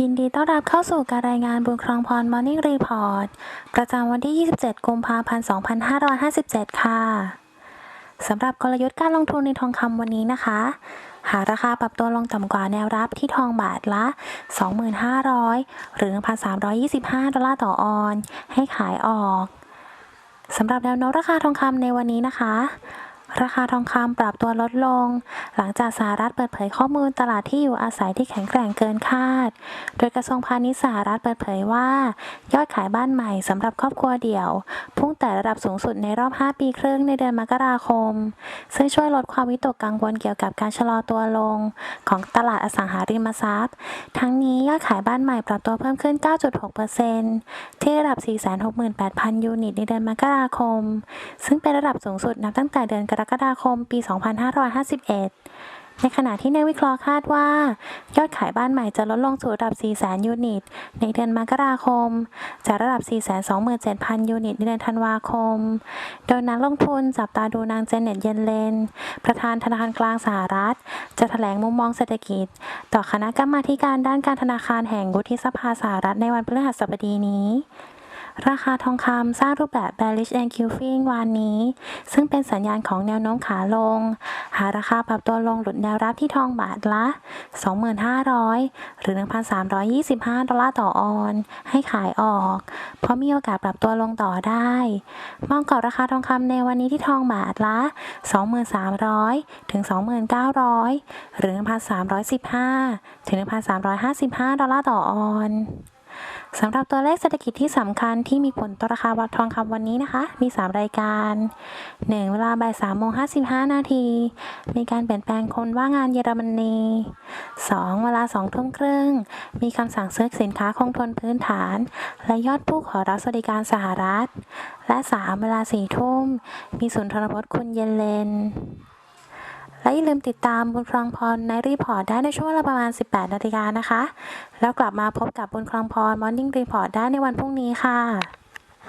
ยินดีต้อนรับเข้าสู่การรายงานบุญครองพร Morning Report ประจำวันที่ 27 กุมภาพันธ์ 2557 ค่ะ สำหรับกลยุทธ์การลงทุนในทองคำวันนี้นะคะ หาราคาปรับตัวลงต่ำกว่าแนวรับที่ทองบาทละ 2,500 หรือ 1,325 ดอลลาร์ต่อออน ให้ขายออก สำหรับแนวโน้มราคาทองคำในวันนี้นะคะ ราคาทองคำปรับตัวลดลง หลังจากสหรัฐเปิดเผยข้อมูลตลาดที่อยู่อาศัยที่แข็งแกร่งเกินคาด โดยกระทรวงพาณิชย์สหรัฐเปิดเผยว่า ยอดขายบ้านใหม่สำหรับครอบครัวเดี่ยว พุ่งแต่ระดับสูงสุดในรอบ 5 ปีครึ่งในเดือนมกราคม ซึ่งช่วยลดความวิตกกังวลเกี่ยวกับการชะลอตัวลง ของตลาดอสังหาริมทรัพย์ ทั้งนี้ยอดขายบ้านใหม่ปรับตัวเพิ่มขึ้น 9.6%ที่ระดับ 468,000 ยูนิตในเดือนมกราคม ซึ่งเป็นระดับสูงสุดนับตั้งแต่เดือนกรกฎาคมปี 2551 ในขณะที่นักวิเคราะห์คาดว่า ยอดขายบ้านใหม่จะลดลงสู่ระดับ 400,000 ยูนิต ในเดือนมกราคม จากระดับ 427,000 ยูนิตในเดือนธันวาคม โดยนักลงทุนจับตาดูนางเจเน็ตเยนเลน ประธานธนาคารกลางสหรัฐ จะแถลงมุมมองเศรษฐกิจ ต่อคณะกรรมาการด้านการธนาคารแห่งวุฒิสภาสหรัฐในวันพฤหัสบดีนี้ ราคาทองคำสร้างรูปแบบ bearish and cufing วันนี้ ซึ่งเป็นสัญญาณของแนวโน้มขาลง หาราคาปรับตัวลงหลุดแนวรับที่ทองบาทละ 2,500 หรือ 1,325 ดอลลาร์ต่อออน ให้ขายออก เพราะมีโอกาสปรับตัวลงต่อได้ มองกรอบราคาทองคำในวันนี้ที่ทองบาทละ 2,300 ถึง 2,900 หรือ 1,315 ถึง 1,355 ดอลลาร์ต่อออน สำหรับตัวเลขเศรษฐกิจที่สำคัญที่มีผลต่อราคาวัตทองคำวันนี้นะคะ มี 3 รายการ 1. เวลาบ่าย3โมง55 นาที มีการเปลี่ยนแปลงคนว่างงานเยอรมนี 2. เวลา2ทุ่มครึ่ง มีคำสั่งซื้อสินค้าคงทนพื้นฐาน และยอดผู้ขอรับสวัสดิการสหรัฐ และ 3. เวลา4ทุ่ม มีศูนย์ทรพจน์คุณเยนเลน และอย่าลืมติดตามบุญครองพรในรีพอร์ตได้ในช่วงเวลาประมาณ 18 นาฬิกานะคะ แล้วกลับมาพบกับบุญครองพรมอร์นิ่งรีพอร์ตได้ในวันพรุ่งนี้ค่ะ